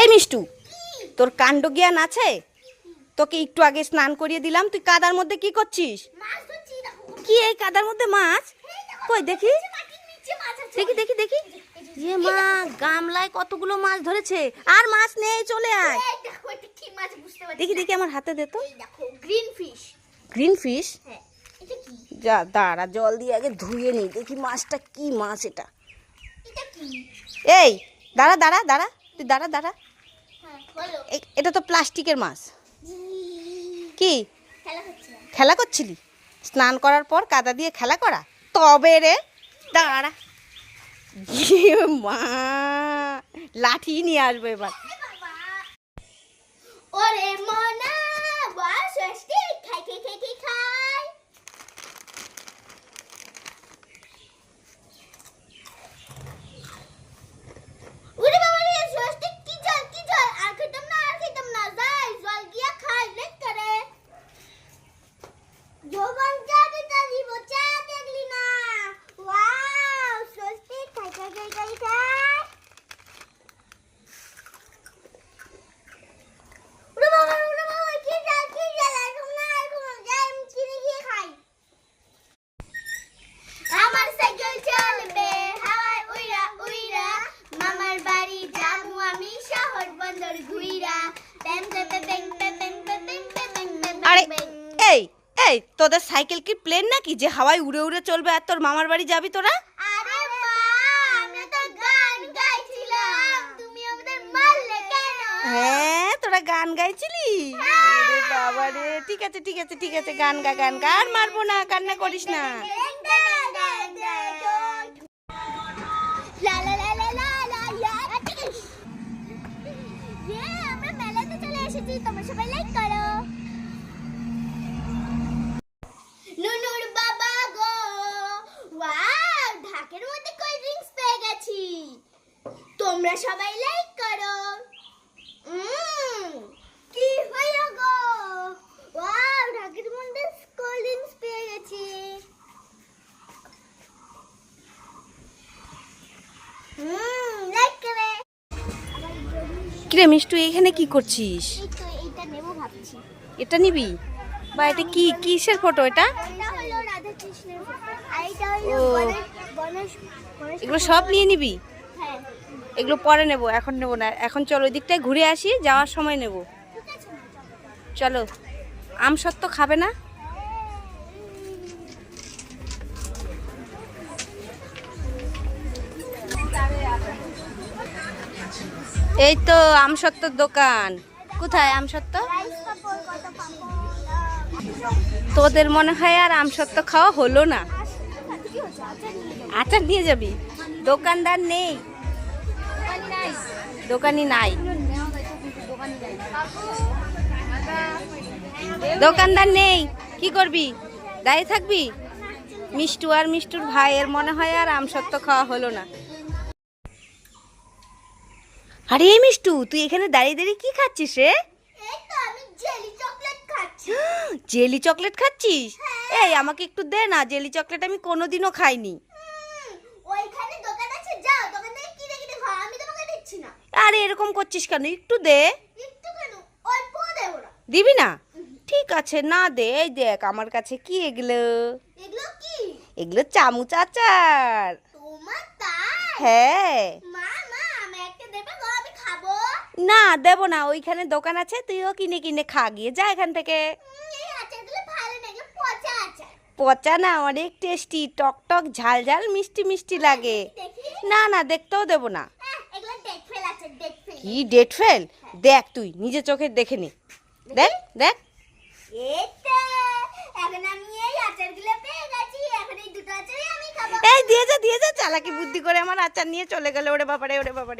এই মিষ্টু তোর কাণ্ড জ্ঞান আছে? তোকে একটু আগে স্নান করিয়ে দিলাম তুই কাদার মধ্যে কি করছিস? কি এই কাদার মধ্যে মাছ? কই দেখি। দেখি দেখি দেখি। যে মা গামলায় কতগুলো মাছ ধরেছে? আর মাছ নেই চলে আয়। দেখো দেখি আমার হাতে দে তো। গ্রিন ফিশ গ্রিন ফিশ যা দাঁড়া জল দিয়ে আগে ধুয়ে নিই দেখি মাছটা কি মাছ এটা? এই দাঁড়া দাঁড়া দাঁড়া। তুই দাঁড়া দাঁড়া। হ্যাঁ এটা তো প্লাস্টিকের মাছ। কি? খেলা করছিলি? স্নান করার পর কাদা দিয়ে খেলা করা? তবে রে দাঁড়া। মা লাঠি নিয়ে আসব এবার। ওরে মনা। Wow, so sweet. এই তোদের সাইকেল কি প্লেন নাকি? যে হাওয়ায় উড়ে উড়ে চলবে আর তোর মামার বাড়ি যাবি তোরা? হ্যাঁ তোরা গান গাইছিলি? বাবা রে ঠিক আছে ঠিক আছে ঠিক আছে গান গা গান গান মারবো না কান্না করিস না। সবাই লাইক করো। কি হলো গো? ওয়াও ঢাকির মধ্যে কোল্ড ড্রিঙ্কস পেয়ে গেছি। কিরে। মিষ্টু এখানে কি করছিস? এটা নিবি বা এটা কি কিসের ফটো এটা? এগুলো সব নিয়ে নিবি? এগুলো পরে নেব, এখন নেব না। এখন চলো ওই দিকটায় ঘুরে আসি, যাওয়ার সময় নেব। চলো। আম সত্য খাবে না? এই তো আম সত্যর দোকান। কোথায় আম সত্য রাইস পাপড় কত পাপড় তোদের মনে হয় আর আম সত্য খাওয়া হলো না? আচার নিয়ে যাবি। দোকানদার নেই দোকানি নাই। দোকানি নাই। দোকানদার নেই কি করবি? দাঁড়িয়ে থাকবি? মিষ্টু আর মিষ্টুর ভাইয়ের মনে হয় আর আম সত্য খাওয়া হলো না। আরে মিষ্টু তুই এখানে দাঁড়িয়ে দাঁড়িয়ে কি খাচ্ছিস রে? জেলি চকলেট জেলি চকলেট খাচ্ছিস এই আমাকে একটু দে না জেলি চকলেট আমি কোনোদিনও খাইনি হুম, ওইখানে দোকান আছে যাও দোকান থেকে কিনে কিনে খাও আমি তোমাকে দিচ্ছি না আরে এরকম করছিস কেন? একটু দে। দেবো না। ঠিক আছে না দে। এই দেখ আমার কাছে কি এগুলো? এগুলো চামচ আচার। হ্যাঁ। না দেবো না ওইখানে দোকান আছে তুইও কিনে কিনে খা গিয়ে যা এখান থেকে। পচা না অনেক টেস্টি টক টক ঝাল ঝাল মিষ্টি মিষ্টি লাগে। না না দেখতেও দেবো না আহ, এগুলো ডেট ফেল আছে ডেট ফেল কি ডেট ফেল দেখ তুই নিজে চোখে দেখে নে। দেখ দেখ। এই দিয়ে যা দিয়ে যা চালাকি বুদ্ধি করে আমার আচার নিয়ে চলে গেল। ওরে বাবারে ওরে বাবারে।